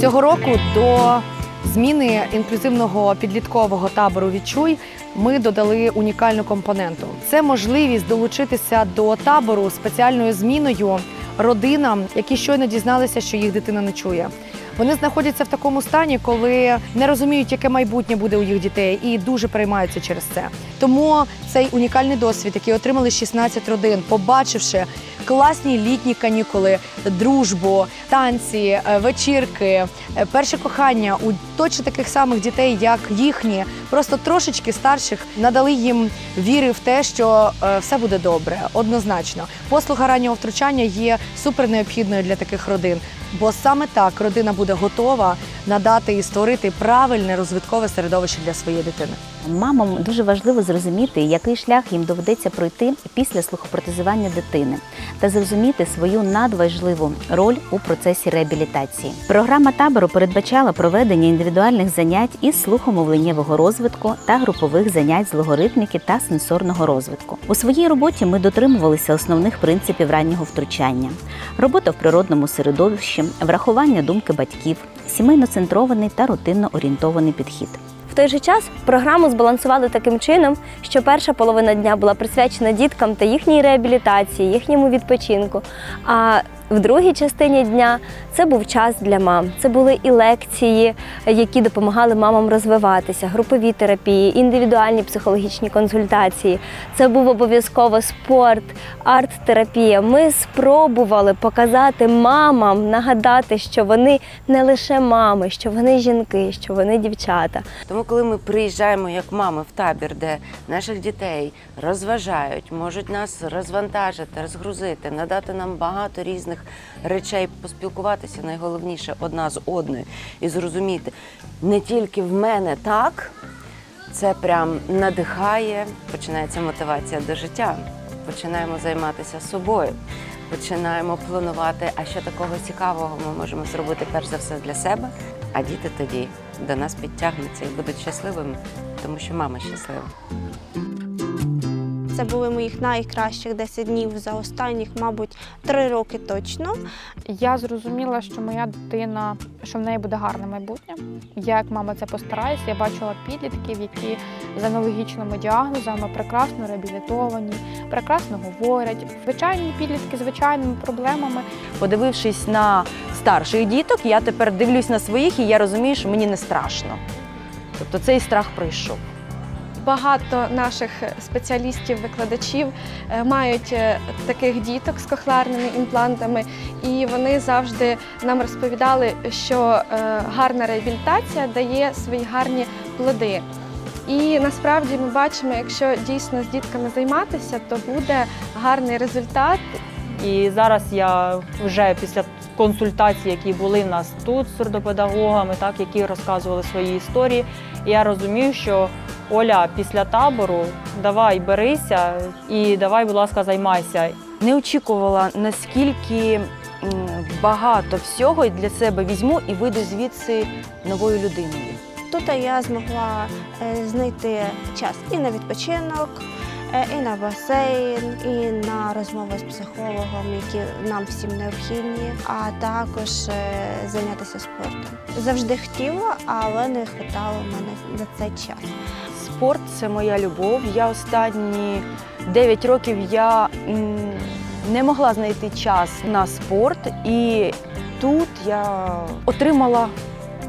Цього року до зміни інклюзивного підліткового табору Відчуй ми додали унікальну компоненту. Це можливість долучитися до табору спеціальною зміною родинам, які щойно дізналися, що їх дитина не чує. Вони знаходяться в такому стані, коли не розуміють, яке майбутнє буде у їх дітей, і дуже переймаються через це. Тому цей унікальний досвід, який отримали 16 родин, побачивши класні літні канікули, дружбу, танці, е, вечірки, е, перше кохання у точно таких самих дітей, як їхні, просто трошечки старших, надали їм віри в те, що е, все буде добре, однозначно. Послуга раннього втручання є супер необхідною для таких родин. Бо саме так родина буде готова надати і створити правильне розвиткове середовище для своєї дитини. Мамам дуже важливо зрозуміти, який шлях їм доведеться пройти після слухопротезування дитини та зрозуміти свою надважливу роль у процесі реабілітації. Програма табору передбачала проведення індивідуальних занять із слухомовленнєвого розвитку та групових занять з логоритміки та сенсорного розвитку. У своїй роботі ми дотримувалися основних принципів раннього втручання: робота в природному середовищі, врахування думки батьків, сімейно-центрований та рутинно орієнтований підхід. В той же час програму збалансували таким чином, що перша половина дня була присвячена діткам та їхній реабілітації, їхньому відпочинку. А в другій частині дня це був час для мам. Це були і лекції, які допомагали мамам розвиватися, групові терапії, індивідуальні психологічні консультації. Це був обов'язково спорт, арт-терапія. Ми спробували показати мамам, нагадати, що вони не лише мами, що вони жінки, що вони дівчата. Тому, коли ми приїжджаємо як мами в табір, де наших дітей розважають, можуть нас розвантажити, розгрузити, надати нам багато різних речей, поспілкуватися найголовніше одна з одною і зрозуміти не тільки в мене так. Це прям надихає, починається мотивація до життя. Починаємо займатися собою, починаємо планувати, а що такого цікавого ми можемо зробити перш за все для себе. А діти тоді до нас підтягнуться і будуть щасливими, тому що мама щаслива. Це були моїх найкращих 10 днів за останніх, мабуть, 3 роки точно. Я зрозуміла, що моя дитина, що в неї буде гарне майбутнє. Я як мама це постараюся. Я бачила підлітків, які з аналогічними діагнозами прекрасно реабілітовані, прекрасно говорять. Звичайні підлітки з звичайними проблемами. Подивившись на старших діток, я тепер дивлюсь на своїх і я розумію, що мені не страшно. Тобто цей страх пройшов. Багато наших спеціалістів, викладачів е, мають е, таких діток з кохлеарними імплантами, і вони завжди нам розповідали, що е, гарна реабілітація дає свої гарні плоди. І насправді ми бачимо, якщо дійсно з дітками займатися, то буде гарний результат І зараз я вже після консультацій, які були в нас тут з сурдопедагогами, так які розказували свої історії, я розумію, що Оля після табору давай берися і давай, будь ласка, займайся. Не очікувала, наскільки багато всього для себе візьму і вийду звідси новою людиною. Тут я змогла е, знайти час і на відпочинок, і на басейн, і на розмови з психологом, які нам всім необхідні, а також е, зайнятися спортом. Завжди хотіла, але не вистачало мене на цей час. Спорт це моя любов. Я останні 9 років я не могла знайти час на спорт, і тут я отримала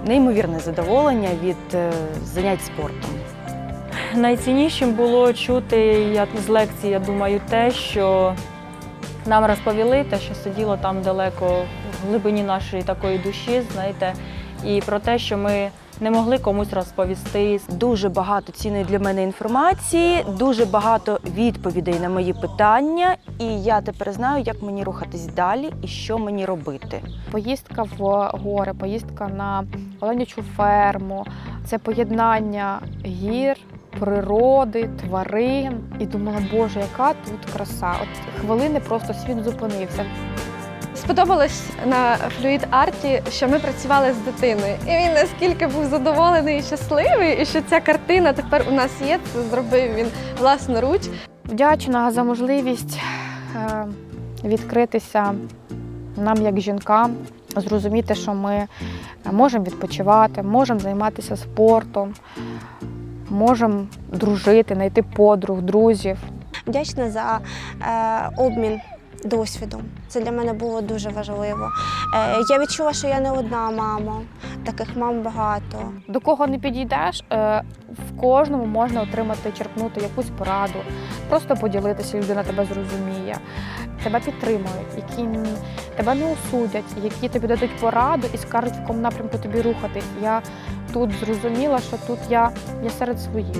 неймовірне задоволення від е, занять спортом. Найціннішим було чути з лекції, я думаю, те, що нам розповіли, те, що сиділо там далеко в глибині нашої такої душі, знаєте, і про те, що ми не могли комусь розповісти. Дуже багато цінної для мене інформації, дуже багато відповідей на мої питання, і я тепер знаю, як мені рухатись далі і що мені робити. Поїздка в гори, поїздка на оленячу ферму, це поєднання гір, природи, тварин. І думала, боже, яка тут краса. От хвилини просто світ зупинився. Сподобалось на флюїд арті, що ми працювали з дитиною, і він наскільки був задоволений і щасливий, і що ця картина тепер у нас є. Це зробив він власноруч. Вдячна за можливість е, відкритися нам як жінкам, зрозуміти, що ми можемо відпочивати, можемо займатися спортом, можемо дружити, знайти подруг, друзів. Вдячна за е, обмін досвідом. Це для мене було дуже важливо. Е, я відчула, що я не одна мама, таких мам багато. До кого не підійдеш, е, в кожному можна отримати, черпнути якусь пораду, просто поділитися, людина тебе зрозуміє, тебе підтримують, які тебе не осудять, які тобі дадуть пораду і скажуть, в якому напрямку тобі рухатись. Я тут зрозуміла, що тут я, я серед своїх.